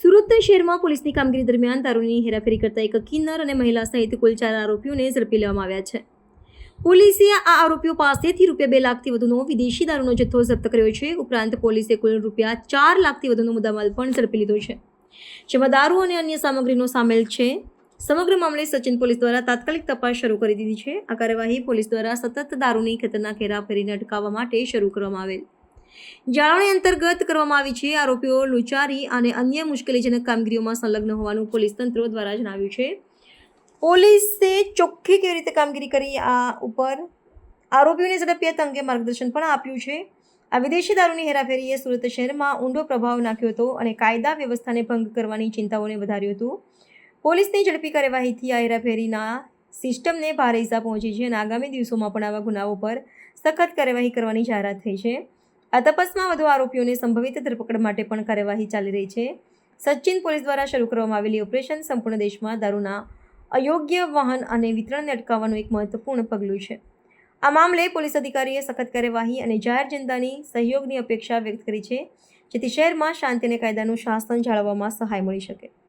સુરત શહેરમાં પોલીસની કામગીરી દરમિયાન દારૂની હેરાફેરી કરતા એક કિન્નર અને મહિલા સહિત કુલ ચાર આરોપીઓને ઝડપી લેવામાં આવ્યા છે. પોલીસે આ આરોપીઓ પાસેથી રૂપિયા બે લાખથી વધુનો વિદેશી દારૂનો જથ્થો જપ્ત કર્યો છે. ઉપરાંત પોલીસે કુલ રૂપિયા ચાર લાખથી વધુનો મુદ્દામાલ પણ ઝડપી લીધો છે. જેમાં દારૂ અને અન્ય સામગ્રીનો સામેલ છે. સમગ્ર મામલે સચિન પોલીસ દ્વારા તાત્કાલિક તપાસ શરૂ કરી દીધી છે. આ કાર્યવાહી પોલીસ દ્વારા સતત દારૂની ખતરનાક હેરાફેરીને અટકાવવા માટે શરૂ કરવામાં આવેલ. જાળવણી અંતર્ગત કરવામાં આવી છે. આરોપીઓ લુચારી અને અન્ય મુશ્કેલીજનક કામગીરીઓમાં સંલગ્ન હોવાનું પોલીસ તંત્ર દ્વારા જણાવ્યું છે. પોલીસે ચોખ્ખી કેવી રીતે કામગીરી કરી આ ઉપર આરોપીઓને ઝડપી અંગે માર્ગદર્શન પણ આપ્યું છે. આ વિદેશી દારૂની હેરાફેરીએ સુરત શહેરમાં ઊંડો પ્રભાવ નાખ્યો હતો અને કાયદા વ્યવસ્થાને ભંગ કરવાની ચિંતાઓને વધાર્યું હતું. પોલીસની ઝડપી કાર્યવાહીથી આ હેરાફેરીના સિસ્ટમને ભારે ઇજા પહોંચી છે અને આગામી દિવસોમાં પણ આવા ગુનાઓ પર સખત કાર્યવાહી કરવાની જાહેરાત થઈ છે. આ તપાસમાં વધુ આરોપીઓને સંભવિત ધરપકડ માટે પણ કાર્યવાહી ચાલી રહી છે. સચિન પોલીસ દ્વારા શરૂ કરવામાં આવેલી ઓપરેશન સંપૂર્ણ દેશમાં દારૂના અયોગ્ય વાહન અને વિતરણને અટકાવવાનું એક મહત્વપૂર્ણ પગલું છે. આ મામલે પોલીસ અધિકારીએ સખત કાર્યવાહી અને જાહેર જનતાની સહયોગની અપેક્ષા વ્યક્ત કરી છે, જેથી શહેરમાં શાંતિ અને કાયદાનું શાસન જાળવવામાં સહાય મળી શકે.